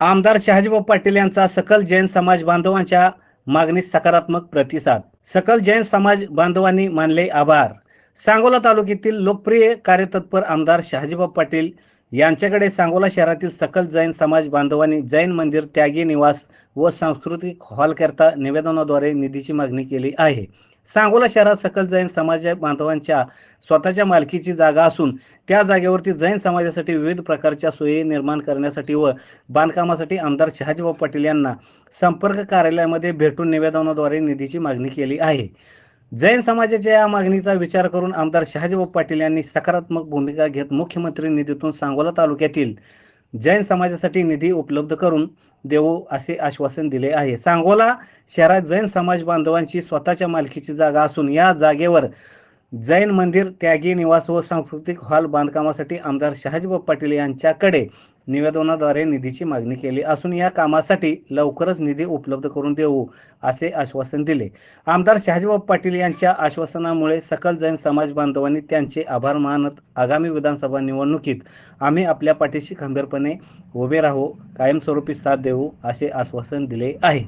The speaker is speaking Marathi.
आमदार शहाजीभाऊ पाटील यांचा सकल जैन समाज बांधवांच्या मागणीस सकारात्मक प्रतिसाद. सकल जैन समाज बांधवांनी मानले आभार. सांगोला तालुक्यातील लोकप्रिय कार्यतत्पर आमदार शहाजीभाऊ पाटील यांच्याकडे सांगोला शहरातील सकल जैन समाज बांधवांनी जैन मंदिर त्यागी निवास व सांस्कृतिक हॉलकरता निवेदनाद्वारे निधीची मागणी केली आहे. सांगोला शहरात सकल जैन समाज बांधवांच्या स्वतःच्या मालकीची जागा असून त्या जागेवरती जैन समाजासाठी विविध प्रकारच्या सोयी निर्माण करण्यासाठी व बांधकामासाठी आमदार शहाजीभाऊ पाटील यांना संपर्क कार्यालयामध्ये भेटून निवेदनाद्वारे निधीची मागणी केली आहे. जैन समाजाच्या या मागणीचा विचार करून आमदार शहाजीभाऊ पाटील यांनी सकारात्मक भूमिका घेत मुख्यमंत्री निधीतून सांगोला तालुक्यातील जैन समाजासाठी निधी उपलब्ध करून देऊ असे आश्वासन दिले आहे. सांगोला शहरात जैन समाज बांधवांची स्वतःच्या मालकीची जागा असून या जागेवर जैन मंदिर त्यागी निवास व सांस्कृतिक हॉल बांधकामासाठी आमदार शहाजीबाब पाटील यांच्याकडे निवेदनाद्वारे निधीची मागणी केली असून या कामासाठी लवकरच निधी उपलब्ध करून देऊ असे आश्वासन दिले. आमदार शहाजीबाब पाटील यांच्या आश्वासनामुळे सकल जैन समाज बांधवांनी त्यांचे आभार मानत आगामी विधानसभा निवडणुकीत आम्ही आपल्या पाठीशी खंबीरपणे उभे राहू कायमस्वरूपी साथ देऊ असे आश्वासन दिले आहे.